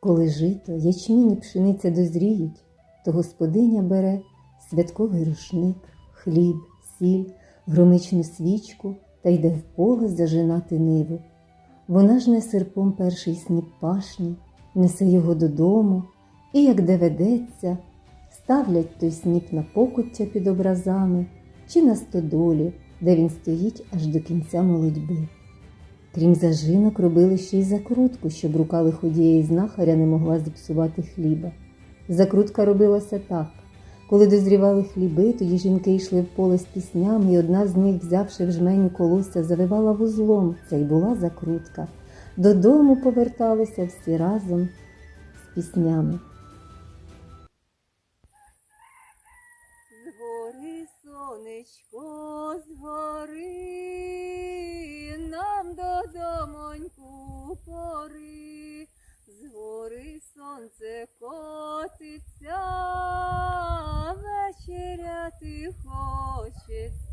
Коли жито, ячмінь і пшениця дозріють, то господиня бере святковий рушник, хліб, сіль, громичну свічку та йде в поле зажинати ниву. Вона ж не серпом перший сніп пашні, несе його додому, і, як де ведеться, ставлять той сніп на покуття під образами чи на стодолі, де він стоїть аж до кінця молодьби. Крім зажинок, робили ще й закрутку, щоб рука лиходія і знахаря не могла зіпсувати хліба. Закрутка робилася так. Коли дозрівали хліби, тоді жінки йшли в поле з піснями, і одна з них, взявши в жменю колосся, завивала вузлом. Це й була закрутка. Додому поверталися всі разом з піснями. Згори, сонечко, згори, додомоньку пори, згори сонце котиться, вечеряти хочеться.